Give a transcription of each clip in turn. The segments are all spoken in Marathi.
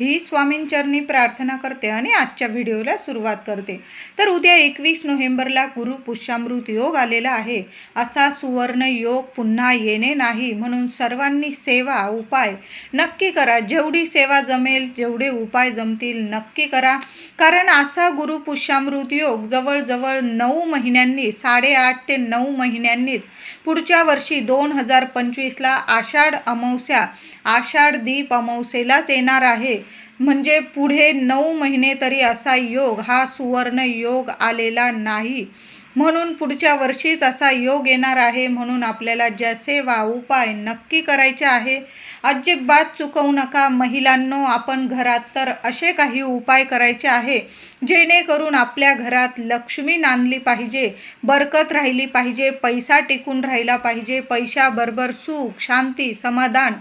ही स्वामींचरणी प्रार्थना करते आणि आजच्या व्हिडिओला सुरुवात करते. तर उद्या एकवीस नोव्हेंबरला गुरु पुष्यामृत योग आलेला आहे. असा सुवर्ण योग पुन्हा येणे नाही. म्हणून सर्वांनी सेवा उपाय नक्की करा. जेवढी सेवा जमेल जेवढे उपाय जमतील नक्की करा. कारण असा गुरु पुष्यामृत योग जवळजवळ नऊ महिन्यांनी साडेआठ ते नऊ महिन्यांनीच पुढच्या वर्षी दोन हजार पंचवीसला आषाढ अमावस्या आषाढ दीप अमावस्येलाच येणार आहे. म्हणजे पुढे नऊ महिने तरी असा योग हा सुवर्ण योग आलेला नाही. म्हणून पुढच्या वर्षीच असा योग येणार आहे म्हणून आपल्याला ज्या सेवा उपाय नक्की करायचे आहे. अजिबात चुकवू नका. महिलांनो आपण घरात तर असे काही उपाय करायचे आहे. जेणेकरून आपल्या घरात लक्ष्मी नांदली पाहिजे बरकत राहिली पाहिजे पैसा टिकून राहिला पाहिजे पैशाबरोबर सुख शांती समाधान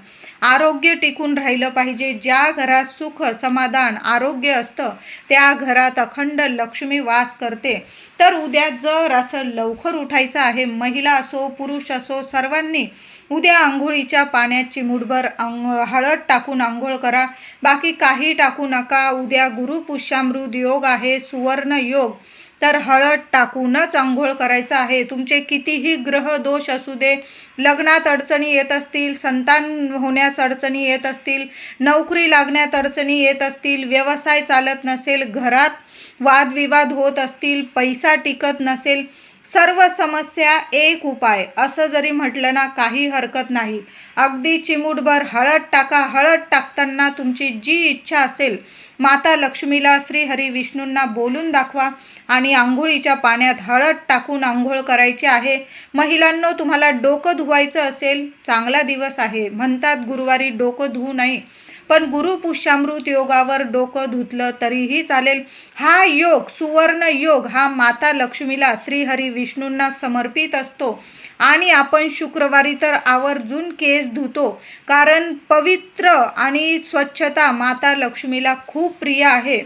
आरोग्य टिकून राहिलं पाहिजे. ज्या घरात सुख समाधान आरोग्य असतं त्या घरात अखंड लक्ष्मी वास करते. तर उद्या जर असं लवकर उठायचं आहे. महिला असो पुरुष असो सर्वांनी उद्या आंघोळीच्या पाण्यात मुठभर अंग हळद टाकून आंघोळ करा. बाकी काही टाकू नका. उद्या गुरुपुष्यामृत योग आहे सुवर्ण योग. तर हळद टाकूनच आंघोळ करायचं आहे. तुमचे कितीही ग्रह दोष असू दे लग्नात अडचणी येत असतील संतान होण्यास अडचणी येत असतील नोकरी लागण्यात अडचणी येत असतील व्यवसाय चालत नसेल घरात वादविवाद होत असतील पैसा टिकत नसेल सर्व समस्या एक उपाय. असं जरी म्हटलं ना काही हरकत नाही. अगदी चिमूटभर हळद टाका हळद टाकताना तुमची जी इच्छा असेल माता लक्ष्मीला श्री हरी विष्णूंना बोलून दाखवा आणि आंघोळीच्या पाण्यात हळद टाकून आंघोळ करायची आहे. महिलांनो तुम्हाला डोकं धुवायचं असेल चांगला दिवस आहे. म्हणतात गुरुवारी डोकं धुवू नये. पण गुरुपुष्यामृत योगावर डोकं धुतलं तरीही चालेल. हा योग सुवर्ण योग हा माता लक्ष्मीला श्रीहरी विष्णूंना समर्पित असतो. आणि आपण शुक्रवारी तर आवर्जून केस धुतो कारण पवित्र आणि स्वच्छता माता लक्ष्मीला खूप प्रिय आहे.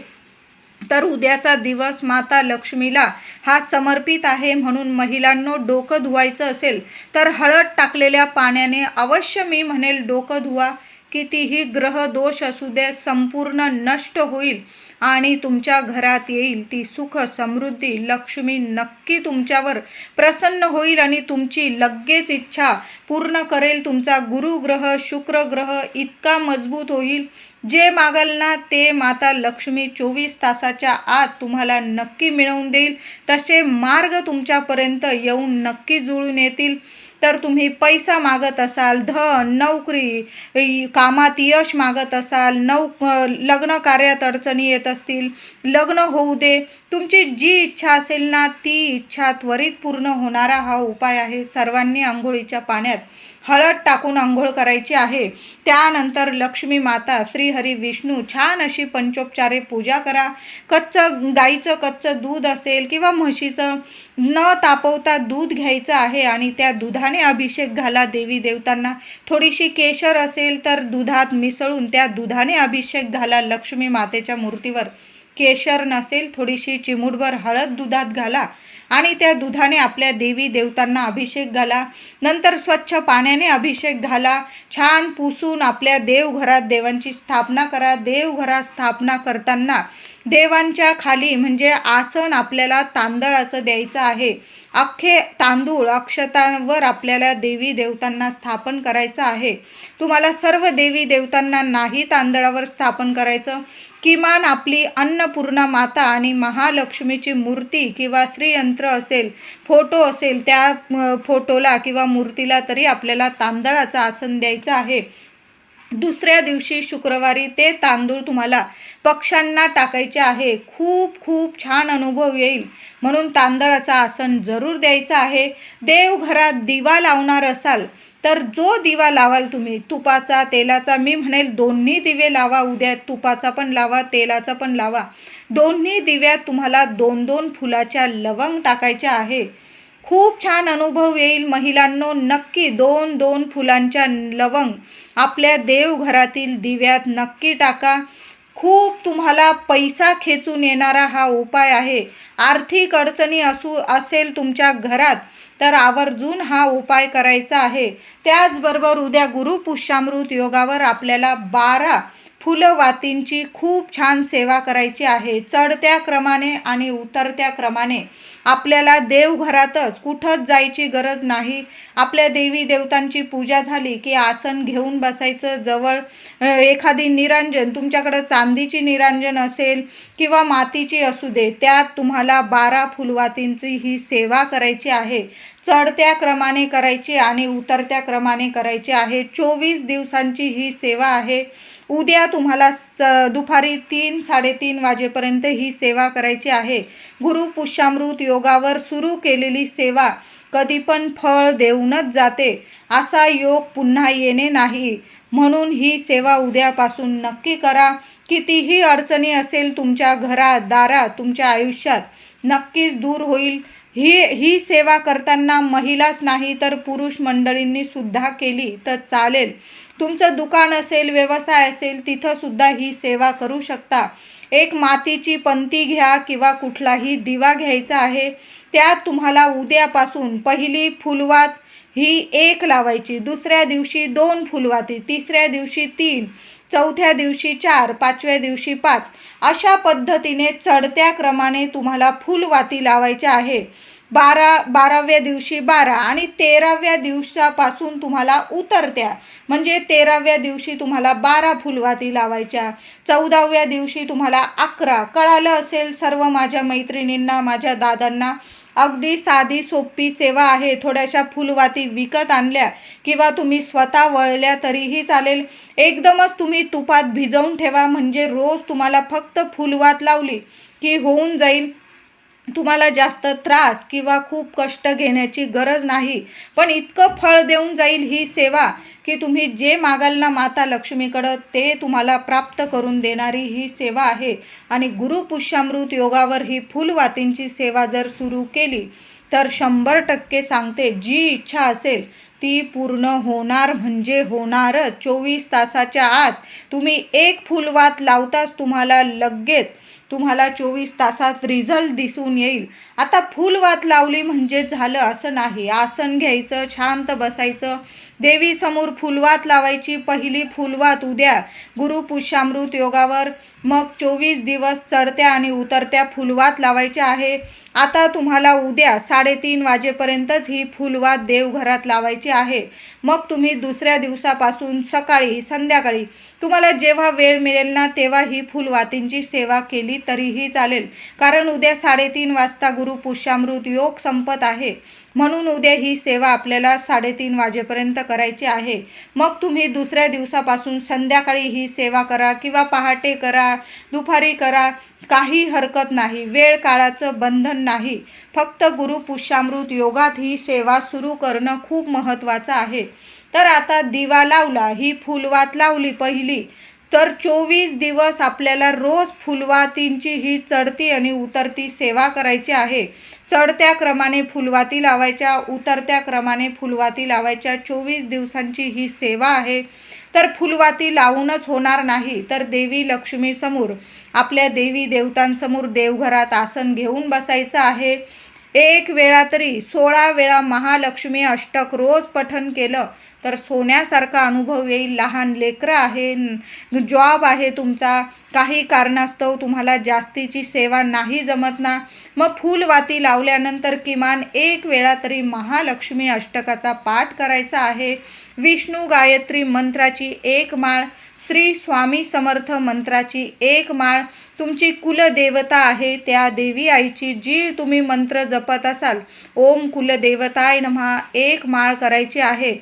तर उद्याचा दिवस माता लक्ष्मीला हा समर्पित आहे म्हणून महिलांनो डोकं धुवायचं असेल तर हळद टाकलेल्या पाण्याने अवश्य मी म्हणेल डोकं धुवा. कितीही ग्रह दोष असू द्या संपूर्ण नष्ट होईल आणि तुमच्या घरात येईल ती सुख समृद्धी लक्ष्मी नक्की तुमच्यावर प्रसन्न होईल आणि तुमची लगेच इच्छा पूर्ण करेल. तुमचा गुरुग्रह शुक्र ग्रह इतका मजबूत होईल. जे मागाल ना ते माता लक्ष्मी चोवीस तासाच्या आत तुम्हाला नक्की मिळवून देईल. तसे मार्ग तुमच्यापर्यंत येऊन नक्की जुळून येतील. तर तुम्ही पैसा मागत असाल धन नोकरी कामात यश मागत असाल नौ लग्न कार्यात अडचणी येत असतील लग्न होऊ दे तुमची जी इच्छा असेल ना ती इच्छा त्वरित पूर्ण होणारा हा उपाय आहे. सर्वांनी आंघोळीच्या पाण्यात हळद टाकून आंघोळ करायची आहे. त्यानंतर लक्ष्मी माता श्रीहरी विष्णू छान अशी पंचोपचारे पूजा करा. कच्चं गाईचं कच्चं दूध असेल किंवा म्हशीचं न तापवता दूध घ्यायचं आहे आणि त्या दुधाने अभिषेक घाला. देवी देवतांना थोडीशी केशर असेल तर दुधात मिसळून त्या दुधाने अभिषेक घाला. लक्ष्मी मातेच्या मूर्तीवर केशर नसेल थोडीशी चिमूटभर हळद दुधात घाला. आणि त्या दुधाने आपल्या देवी देवतांना अभिषेक घाला. नंतर स्वच्छ पाण्याने अभिषेक घाला. छान पुसून आपल्या देवघरात देवांची स्थापना करा. देवघरात स्थापना करताना देवांच्या खाली म्हणजे आसन आपल्याला तांदळाचं द्यायचं आहे. अख्खे तांदूळ अक्षतांवर आपल्याला देवी देवतांना स्थापन करायचं आहे. तुम्हाला सर्व देवी देवतांना नाही तांदळावर स्थापन करायचं. किमान आपली अन्नपूर्णा माता आणि महालक्ष्मीची मूर्ती किंवा श्रीयंत्र असेल फोटो असेल त्या फोटोला किंवा मूर्तीला तरी आपल्याला तांदळाचं आसन द्यायचं आहे. दुसऱ्या दिवशी शुक्रवारी ते तांदूळ तुम्हाला पक्ष्यांना टाकायचे आहे. खूप खूप छान अनुभव येईल. म्हणून तांदळाचं आसन जरूर द्यायचं आहे. देवघरात दिवा लावणार असाल तर जो दिवा लावाल तुम्ही तुपाचा तेलाचा मी म्हणेल दोन्ही दिवे लावा. उद्या तुपाचा पण लावा तेलाचा पण लावा. दोन्ही दिव्यात तुम्हाला दोन दोन फुलाच्या लवंग टाकायच्या आहे. खूप छान अनुभव येईल महिलांनो. नक्की दोन दोन फुलांच्या लवंग आपल्या देवघरातील दिव्यात नक्की टाका. खूप तुम्हाला पैसा खेचून येणारा हा उपाय आहे. आर्थिक अडचणी असू असेल तुमच्या घरात तर आवर्जून हा उपाय करायचा आहे. त्याचबरोबर उद्या गुरुपुष्यामृत योगावर आपल्याला बारा फुलवातींची खूप छान सेवा करायची आहे. चढत्या क्रमाने आणि उतरत्या क्रमाने आपल्याला देवघरातच कुठंच जायची गरज नाही. आपल्या देवी देवतांची पूजा झाली की आसन घेऊन बसायचं. जवळ एखादी निरांजन तुमच्याकडं चांदीची निरांजन असेल किंवा मातीची असू दे त्यात तुम्हाला बारा फुलवातींची ही सेवा करायची आहे. चढत्या क्रमाने करायची आणि उतरत्या क्रमाने करायची आहे. चोवीस दिवसांची ही सेवा आहे. उद्या तुम्हाला स दुपारी तीन साडेतीन वाजेपर्यंत ही सेवा करायची आहे. गुरुपुष्यामृत योगावर सुरू केलेली सेवा कधी पण फळ देऊनच जाते. असा योग पुन्हा येणे नाही. म्हणून ही सेवा उद्यापासून नक्की करा. कितीही अडचणी असेल तुमच्या घरात दारात तुमच्या आयुष्यात नक्कीच दूर होईल. ही ही सेवा करताना महिलाच नाही तर पुरुष मंडळींनी सुद्धा केली तर चालेल. तुमचं दुकान असेल व्यवसाय असेल तिथंसुद्धा ही सेवा करू शकता. एक मातीची पंती घ्या किंवा कुठलाही दिवा घ्यायचा आहे त्यात तुम्हाला उद्यापासून पहिली फुलवात ही एक लावायची दुसऱ्या दिवशी दोन फुलवाती तिसऱ्या दिवशी तीन. चौथ्या दिवशी चार पाचव्या दिवशी पाच अशा पद्धतीने चढत्या क्रमाने तुम्हाला फुलवाती लावायची आहे. बारा बाराव्या दिवशी बारा आणि तेराव्या दिवसापासून तुम्हाला उतरत्या म्हणजे तेराव्या दिवशी तुम्हाला बारा फुलवाती लावायच्या. चौदाव्या दिवशी तुम्हाला अकरा कळालं असेल सर्व माझ्या मैत्रिणींना माझ्या दादांना अगदी साधी सोपी सेवा आहे. थोड्याशा फुलवाती विकत आणल्या किंवा तुम्ही स्वतः वळल्या तरीही चालेल. एकदमच तुम्ही तुपात भिजवून ठेवा. म्हणजे रोज तुम्हाला फक्त फुलवात लावली की होऊन जाईल. तुम्हाला जास्त त्रास किंवा खूप कष्ट घेण्याची गरज नाही पण इतकं फळ देऊन जाईल ही सेवा की तुम्ही जे मागाल ना माता लक्ष्मीकडं ते तुम्हाला प्राप्त करून देणारी ही सेवा आहे. आणि गुरुपुष्यामृत योगावर ही फुलवातींची सेवा जर सुरू केली तर शंभर टक्के सांगते जी इच्छा असेल ती पूर्ण होणार म्हणजे होणारच. चोवीस तासाच्या आत तुम्ही एक फुलवात लावताच तुम्हाला लगेच तुम्हाला चोवीस तासात रिझल्ट दिसून येईल. आता फुलवात लावली म्हणजे झालं असं नाही. आसन घ्यायचं शांत बसायचं देवीसमोर फुलवात लावायची. पहिली फुलवात उद्या गुरुपुष्यामृत योगावर. मग चोवीस दिवस चढत्या आणि उतरत्या फुलवात लावायच्या आहे. आता तुम्हाला उद्या साडेतीन वाजेपर्यंतच ही फुलवात देवघरात लावायची आहे. मग तुम्ही दुसऱ्या दिवसापासून सकाळी संध्याकाळी तुम्हाला जेव्हा वेळ मिळेल ना तेव्हा ही फुलवातींची सेवा केली तरीही चालेल. कारण उद्या साडेतीन वाजता गुरुपुष्यामृत योग संपत आहे. म्हणून उद्या ही सेवा आपल्याला साडेतीन वाजेपर्यंत करायची आहे. मग तुम्ही दुसऱ्या दिवसापासून संध्याकाळी ही सेवा करा किंवा पहाटे करा दुपारी करा काही हरकत नाही वेळ काळाचं बंधन नाही. फक्त गुरुपुष्यामृत योगात ही सेवा सुरू करणं खूप महत्त्वाचं आहे. तर आता दिवा लावला ही फुलवात लावली पहिली. तर चोवीस दिवस आपल्याला रोज फुलवातींची ही चढती आणि उतरती सेवा करायची आहे. चढत्या क्रमाने फुलवाती लावायच्या उतरत्या क्रमाने फुलवाती लावायच्या चोवीस दिवसांची ही सेवा आहे. तर फुलवाती लावूनच होणार नाही तर देवी लक्ष्मीसमोर आपल्या देवी देवतांसमोर देवघरात आसन घेऊन बसायचं आहे. एक वेळा तरी सोळा वेळा महालक्ष्मी अष्टक रोज पठन केलं तर सोन्यासारखा अनुभव येईल. लहान लेकरं आहे जॉब आहे तुमचा काही कारणास्तव तुम्हाला जास्तीची सेवा नाही जमत ना? मग फुलवाती लावल्यानंतर किमान एक वेळा तरी महालक्ष्मी अष्टकाचा पाठ करायचा आहे. विष्णू गायत्री मंत्राची एक माळ श्री स्वामी समर्थ मंत्राची एक माळ तुमची कुलदेवता आहे त्या देवी आईची जी तुम्ही मंत्र जपत असाल. ओम कुलदेवताय नमहा एक माळ करायची आहे.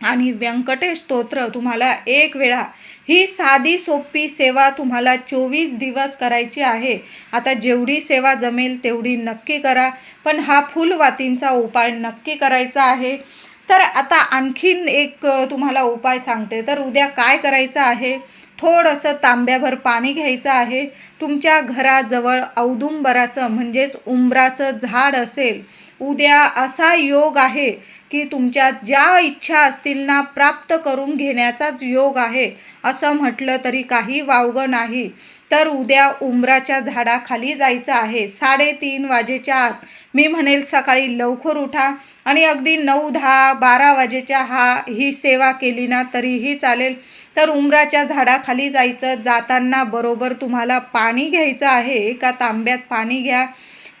आणि व्यंकटेश स्तोत्र तुम्हाला एक वेळा. ही साधी सोपी सेवा तुम्हाला चोवीस दिवस करायची आहे. आता जेवढी सेवा जमेल तेवढी नक्की करा. पण हा फुलवातींचा उपाय नक्की करायचा आहे. तर आता आणखीन एक तुम्हाला उपाय सांगते. तर उद्या काय करायचं आहे? थोडंसं तांब्याभर पाणी घ्यायचं आहे. तुमच्या घराजवळ औदुंबराचं म्हणजेच उंबराचं झाड असेल. उद्या असा योग आहे की तुमच्या ज्या इच्छा असतील ना प्राप्त करून घेण्याचाच योग आहे असं म्हटलं तरी काही वावगं नाही. तर उद्या उंबराच्या झाडाखाली जायचं आहे. साडेतीन वाजेच्या आत. मी म्हणेल सकाळी लवकर उठा. आणि अगदी नऊ दहा बारा वाजेच्या हा ही सेवा केली ना तरीही चालेल. तर उंबराच्या झाडाखाली जायचं जाताना बरोबर तुम्हाला पाणी घ्यायचं आहे. एका तांब्यात पाणी घ्या.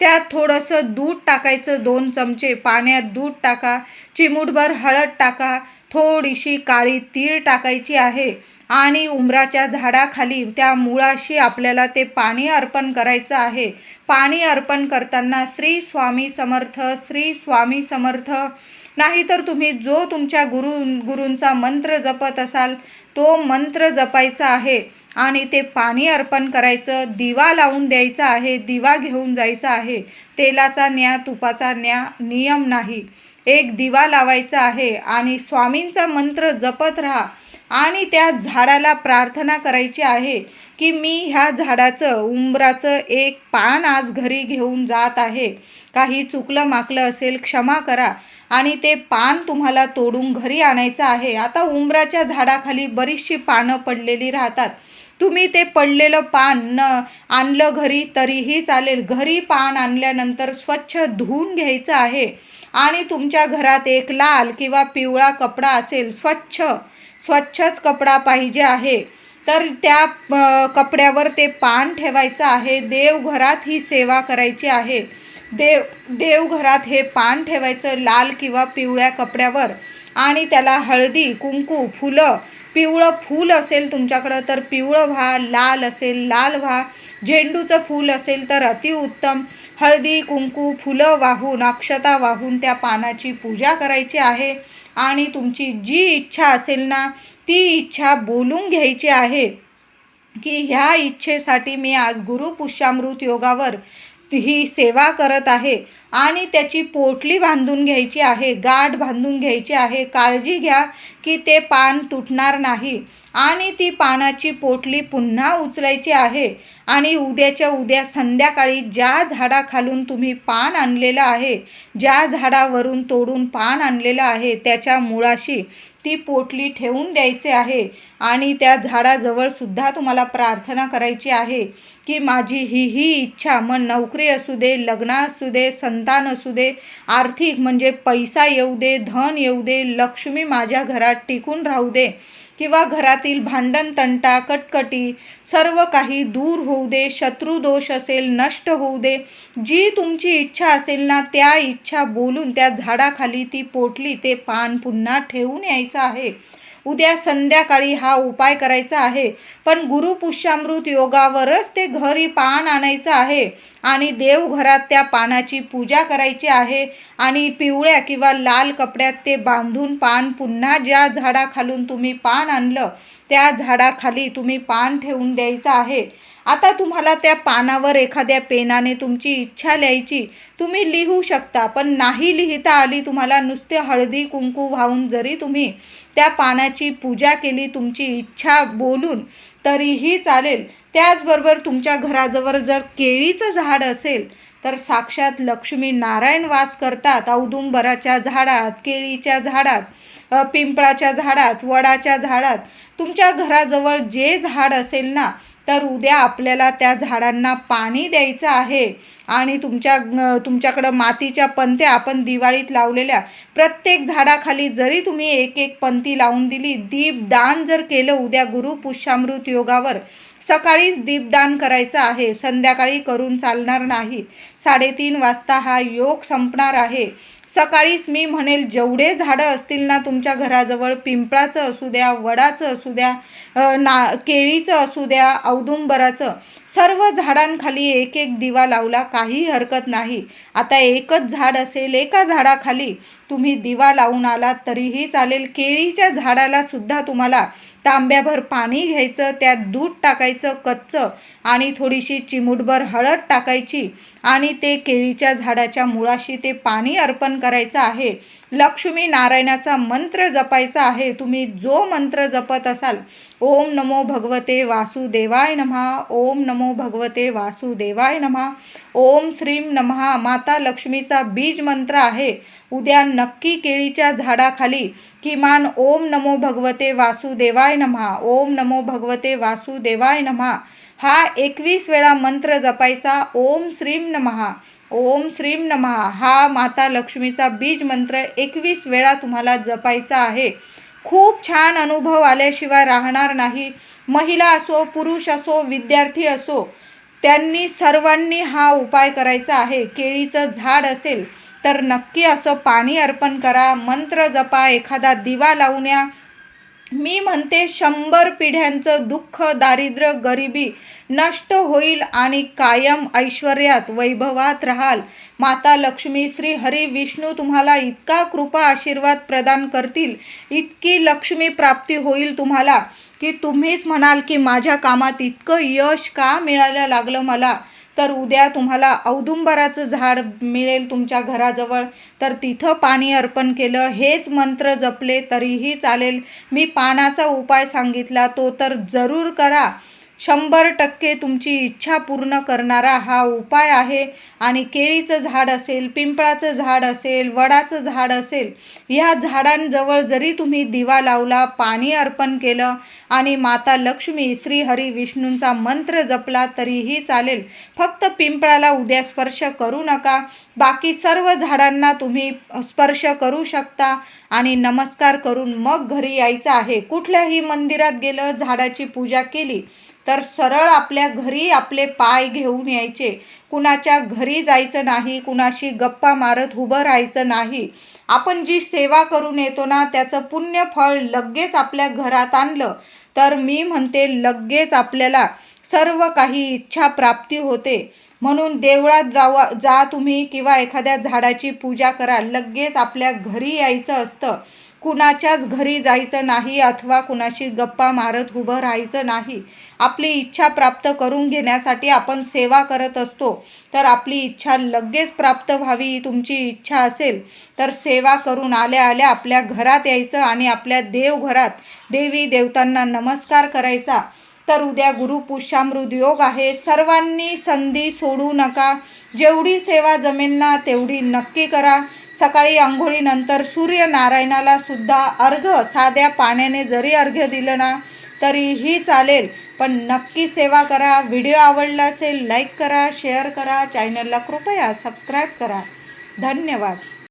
त्यात थोडंसं दूध टाकायचं दोन चमचे पाण्यात दूध टाका चिमूटभर हळद टाका थोडीशी काळी तीळ टाकायची आहे आणि उमराच्या झाडाखाली त्या मुळाशी आपल्याला ते पाणी अर्पण करायचं आहे. पाणी अर्पण करताना श्री स्वामी समर्थ श्री स्वामी समर्थ. नाहीतर तुम्ही जो तुमच्या गुरु गुरूंचा मंत्र जपत असाल तो मंत्र जपायचा आहे आणि ते पाणी अर्पण करायचं दिवा लावून द्यायचा आहे दिवा घेऊन जायचा आहे. तेलाचा न्या तुपाचा न्या नियम नाही. एक दिवा लावायचा आहे आणि स्वामींचा मंत्र जपत राहा. आणि त्या झाडाला प्रार्थना करायची आहे की मी ह्या झाडाचं उंबराचं एक पान आज घरी घेऊन जात आहे. काही चुकलं माकलं असेल क्षमा करा. आणि ते पान तुम्हाला तोडून घरी आणायचं आहे. आता उंबराच्या झाडाखाली बरीचशी पानं पडलेली राहतात. तुम्ही ते पडलेलं पान न आणलं घरी तरीही चालेल. घरी पान आणल्यानंतर स्वच्छ धुवून घ्यायचं आहे. आणि तुमच्या घरात एक लाल किंवा पिवळा कपडा असेल स्वच्छ स्वच्छच कपडा पाहिजे आहे. तर त्या कपड्यावर ते पान ठेवायचं आहे. देवघरात ही सेवा करायची आहे. देव देवघरात हे पान ठेवायचं लाल किंवा पिवळ्या कपड्यावर आणि त्याला हळदी कुंकू फुलं पिवळं फूल असेल तुमच्याकडं तर पिवळं व्हा लाल असेल लाल व्हा. झेंडूचं फूल असेल तर अतिउत्तम हळदी कुंकू फुलं वाहून अक्षता वाहून त्या पानाची पूजा करायची आहे. आणि तुमची जी इच्छा असेल ना ती इच्छा बोलून घ्यायची आहे. की ह्या इच्छेसाठी मी आज गुरुपुष्यामृत योगावर ही सेवा करत आहे. आणि त्याची पोटली बांधून घ्यायची आहे गाठ बांधून घ्यायची आहे. काळजी घ्या की ते पान तुटणार नाही. आणि ती पानाची पोटली पुन्हा उचलायची आहे. आणि उद्याच्या उद्या संध्याकाळी ज्या झाडाखालून तुम्ही पान आणलेलं आहे ज्या झाडावरून तोडून पान आणलेलं आहे त्याच्या मुळाशी ती पोटली ठेवून द्यायचे आहे. आणि त्या झाडाजवळसुद्धा तुम्हाला प्रार्थना करायची आहे की माझी ही ही इच्छा मग नोकरी असू दे लग्न असू दे संतान असू दे आर्थिक म्हणजे पैसा येऊ दे धन येऊ दे लक्ष्मी माझ्या घरात टिकून राहू दे किंवा घरातील भांडण तंटा कटकटी सर्व काही दूर होऊ दे शत्रुदोष असेल नष्ट होऊ दे जी तुमची इच्छा असेल ना त्या इच्छा बोलून त्या झाडाखाली ती पोटली ते पान पुन्हा ठेवून यायचं आहे. उद्या संध्याकाळी हा उपाय करायचा आहे. पण गुरुपुष्यामृत योगावरच ते घरी पान आणायचं आहे आणि देवघरात त्या पानाची पूजा करायची आहे आणि पिवळ्या किंवा लाल कपड्यात ते बांधून पान पुन्हा ज्या झाडाखालून तुम्ही पान आणलं त्या झाडाखाली तुम्ही पान ठेवून द्यायचं आहे. आता तुम्हाला त्या पानावर एखाद्या पेनाने तुमची इच्छा लिहायची तुम्ही लिहू शकता पण नाही लिहिता आली तुम्हाला नुसते हळदी कुंकू वाहून जरी तुम्ही त्या पानाची पूजा केली तुमची इच्छा बोलून तरीही चालेल. त्याचबरोबर तुमच्या घराजवळ जर केळीचं झाड असेल तर साक्षात लक्ष्मी नारायण वास करतात. औदुंबराच्या झाडात केळीच्या झाडात पिंपळाच्या झाडात वडाच्या झाडात. तुमच्या घराजवळ जे झाड असेल ना तर उद्या आपल्याला त्या झाडांना पाणी द्यायचं आहे. आणि तुमच्या तुमच्याकडं मातीच्या पंत्या आपण दिवाळीत लावलेल्या प्रत्येक झाडाखाली जरी तुम्ही एक एक पंती लावून दिली दीपदान जर केलं उद्या गुरुपुष्यामृत योगावर सकाळीच दीपदान करायचं आहे. संध्याकाळी करून चालणार नाही. साडेतीन वाजता हा योग संपणार आहे. सकाळीच मी म्हणेल जेवढे झाडं असतील ना तुमच्या घराजवळ पिंपळाचं असू द्या वडाचं असू द्या ना केळीचं असू द्या औदुंबराचं सर्व झाडांखाली एक एक दिवा लावला काही हरकत नाही. आता एकच झाड असेल एका झाडाखाली. तुम्ही दिवा लावून आलात तरीही चालेल. केळीच्या झाडाला सुद्धा तुम्हाला तांब्याभर पाणी घ्यायचं त्यात दूध टाकायचं कच्चं आणि थोडीशी चिमूटभर हळद टाकायची आणि ते केळीच्या झाडाच्या मुळाशी ते पाणी अर्पण करायचं आहे. लक्ष्मी नारायणाचा मंत्र जपायचा आहे. तुम्ही जो मंत्र जपत असाल ओम नमो भगवते वासुदेवाय नमः ओम नमो भगवते वासुदेवाय नमः ओम श्रीम नमः माता लक्ष्मीचा बीज मंत्र आहे. उद्या नक्की केळीच्या झाडाखाली किमान ओम नमो भगवते वासुदेवाय नमः ओम नमो भगवते वासुदेवाय नमः हा एकवीस वेळा मंत्र जपायचा. ओम श्रीम नमः ओम श्रीम नमः. हा माता लक्ष्मीचा बीज मंत्र एकवीस वेळा तुम्हाला जपायचा आहे. खूप छान अनुभव आल्याशिवाय राहणार नाही. महिला असो पुरुष असो विद्यार्थी असो त्यांनी सर्वांनी हा उपाय करायचा आहे. केळीचं झाड असेल तर नक्की असं पाणी अर्पण करा. मंत्र जपा. एखादा दिवा लावण्या मी म्हणते शंभर पिढ्यांचं दुःख दारिद्र्य गरिबी नष्ट होईल आणि कायम ऐश्वर्यात वैभवात राहाल. माता लक्ष्मी श्री हरी विष्णू तुम्हाला इतका कृपा आशीर्वाद प्रदान करतील इतकी लक्ष्मी प्राप्ती होईल तुम्हाला की तुम्हीच म्हणाल की माझ्या कामात इतकं यश का मिळायला लागलं मला? तर उद्या तुम्हाला औदुंबराचं झाड मिळेल तुमच्या घराजवळ. तर तिथं पाणी अर्पण केलं. हेच मंत्र जपले तरीही चालेल. मी पानाचा उपाय सांगितला. तो तर जरूर करा. शंभर टक्के तुमची इच्छा पूर्ण करणारा हा उपाय आहे. आणि केळीचं झाड असेल पिंपळाचं झाड असेल वडाचं झाड असेल ह्या झाडांजवळ जरी तुम्ही दिवा लावला पाणी अर्पण केलं आणि माता लक्ष्मी श्री हरी विष्णूंचा मंत्र जपला तरीही चालेल. फक्त पिंपळाला उद्या स्पर्श करू नका. बाकी सर्व झाडांना तुम्ही स्पर्श करू शकता आणि नमस्कार करून मग घरी यायचं आहे. कुठल्याही मंदिरात गेलं झाडाची पूजा केली तर सरळ आपल्या घरी आपले पाय घेऊन यायचे. कुणाच्या घरी जायचं नाही कुणाशी गप्पा मारत उभं राहायचं नाही. आपण जी सेवा करून येतो ना त्याचं पुण्य फळ लगेच आपल्या घरात आणलं. तर मी म्हणते लगेच आपल्याला सर्व काही इच्छा प्राप्ती होते. म्हणून देवळात जावा जा तुम्ही किंवा एखाद्या झाडाची पूजा करा. लगेच आपल्या घरी यायचं असतं. कुणाच्याच घरी जायचं नाही अथवा कुणाशी गप्पा मारत उभं राहायचं नाही. आपली इच्छा प्राप्त करून घेण्यासाठी आपण सेवा करत असतो. तर आपली इच्छा लगेच प्राप्त व्हावी तुमची इच्छा असेल तर सेवा करून आल्या आल्या आपल्या घरात यायचं आणि आपल्या देवघरात देवी देवतांना नमस्कार करायचा. तर उद्या गुरुपुष्यामृत योग आहे. सर्वांनी संधी सोडू नका. जेवढी सेवा जमेल ना तेवढी नक्की करा. सकाळी आंघोळीनंतर सूर्यनारायणाला सुद्धा अर्घ साध्या पाण्याने जरी अर्घ्य दिलं ना तरीही चालेल. पण नक्की सेवा करा व्हिडिओ आवडला असेल लाईक करा शेअर करा चॅनलला कृपया सबस्क्राईब करा. धन्यवाद.